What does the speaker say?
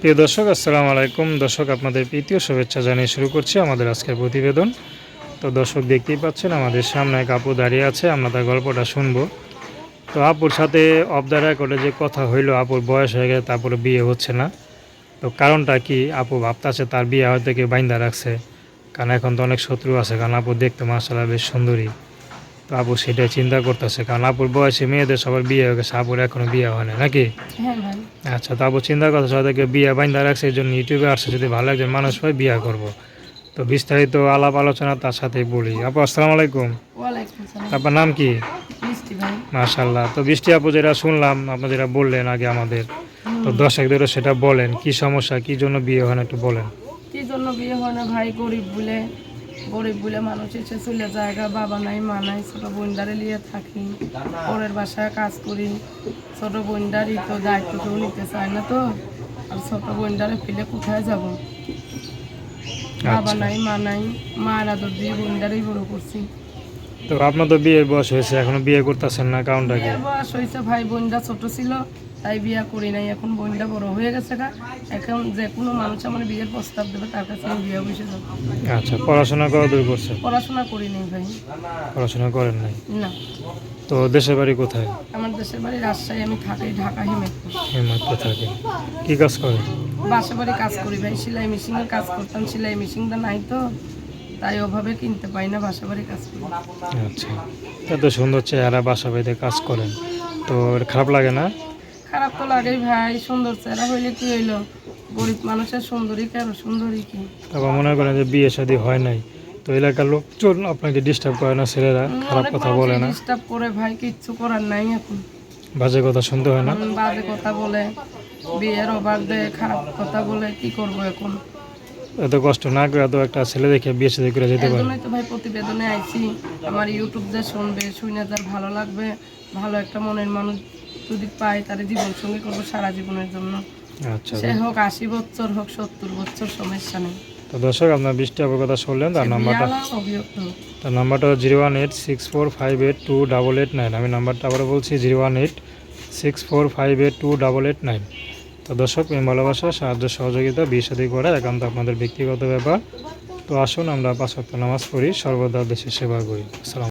প্রিয় দর্শক, আসসালামু আলাইকুম। দর্শক, আপনাদের প্রীতীয় শুভেচ্ছা জানিয়ে শুরু করছি আমাদের আজকের প্রতিবেদন। তো দর্শক, দেখতেই পাচ্ছেন, আমাদের সামনে এক আপু দাঁড়িয়ে আছে, আমরা তার গল্পটা শুনব। তো আপুর সাথে অফ দ্য রেকর্ডে যে কথা হইল, আপুর বয়স হয়ে গেছে তারপরে বিয়ে হচ্ছে না। তো কারণটা কি? আপু ভাবতাছে তার বিয়ে হয়তো কেউ বাইন্দা রাখছে। কারণ এখন তো অনেক শত্রু আছে, কারণ আপু দেখতে মাসাল্লাহ বেশ সুন্দরী। তো আপু সেটাই চিন্তা করতেছে কারণ আপুর বয়সে মেয়েদের সবার বিয়ে হয়ে গেছে আপুর এখনও বিয়ে হয় না নাকি? হ্যাঁ আচ্ছা তো আপু চিন্তা করছে হয়তো বিয়ে বাইন্দা রাখছে এই জন্য ইউটিউবে আসছে যদি ভালো একজন মানুষ হয় বিয়ে করব। তো বিস্তারিত আলাপ আলোচনা তার সাথে বলি। আপু আসসালামু আলাইকুম। আপনার নাম কি? মাশাল্লাহ তো বৃষ্টি আপু যেটা শুনলাম আপনি যেটা বললেন আগে আমাদের তো দর্শকদেরও সেটা বলেন কি সমস্যা কি জন্য বিয়ে হয় না একটু বলেন। কি জন্য বিয়ে হয় না ভাই গরিব বলে। গরিব বলে মানুষ এসে চলে জায়গা বাবা নাই মা নাই ছোট বোনদারে নিয়ে থাকি। পরের বাসায় কাজ করি। ছোট বোনদারই তো দায়িত্ব কেউ নিতে চায় না তো। আর ছোট বোনদারে ফেলে কোথায় যাব? বাবা আচ্ছা। নাই মা নাই মায়ের আদর দিয়ে বোনদারেই বড় করছি। তো আপনার তো বিয়ের বয়স হয়েছে এখনও বিয়ে করতেছেন না কারণটা কি? বয়স হয়েছে ভাই বোনটা ছোট ছিল। তাই বিয়ে করি নাই। এখন বোনটা বড় হয়ে গেছে গা। এখন যে কোনো মানুষ আমার বিয়ের প্রস্তাব দেবে তার কাছে আমি বিয়ে বসে যাব। আচ্ছা পড়াশোনা করা দূর করছে? পড়াশোনা করি নাই ভাই। পড়াশোনা করেন নাই? না। তো দেশের বাড়ি কোথায়? আমার দেশের বাড়ি রাজশাহী আমি থাকি ঢাকা হিমেদপুর। হিমায়তপুর থাকে। কি কাজ করেন? বাসা বাড়ি কাজ করি ভাই। সেলাই মেশিনের কাজ করতাম। সেলাই মেশিনটা নাই তো তাই ওভাবে কিনতে পাই না বাসা বাড়ি কাজ করি। আচ্ছা। এত সুন্দর চেহারা বাসা বাড়িতে কাজ করেন। তো খারাপ লাগে না? তো লাগেই ভাই সুন্দর চেহারা হইলে কি হইল? গরিব মানুষের সুন্দরী কেন সুন্দরী কি? তারপর মনে করেন যে বিয়ে শাদী হয় নাই। তো এলাকার লোকজন আপনাকে ডিস্টার্ব করে না ছেলেরা খারাপ কথা বলে না। ডিস্টার্ব করে ভাই কিচ্ছু করার নাই এখন। বাজে কথা শুনতে হয় না। বাজে কথা বলে বিয়ের অবাক দেয় খারাপ কথা বলে কি করব এখন? এত কষ্ট না করে এত একটা ছেলে দেখে বিয়ে শাদী করে যেতে পারে। তো ভাই প্রতিবেদনে আইছি আমার ইউটিউব যে শুনবে শুনে যার ভালো লাগবে ভালো একটা মনের মানুষ যদি পাই তার জীবন সঙ্গী করব সারা জীবনের জন্য। আচ্ছা সে হোক আশি বছর হোক সত্তর বছর সমস্যা নেই। তো দর্শক আপনার বৃষ্টি আবার কথা শুনলেন তার নাম্বারটা তার নাম্বারটা zero one eight six four five eight two double eight nine. আমি নাম্বারটা আবারও বলছি zero one eight six four five eight two double eight nine. তো দর্শক প্রেম ভালোবাসা সাহায্য সহযোগিতা বিয়ে সাদী করা একান্ত আপনাদের ব্যক্তিগত ব্যাপার। তো আসুন আমরা পাঁচ নামাজ পড়ি সর্বদা দেশের সেবা করি। আসসালাম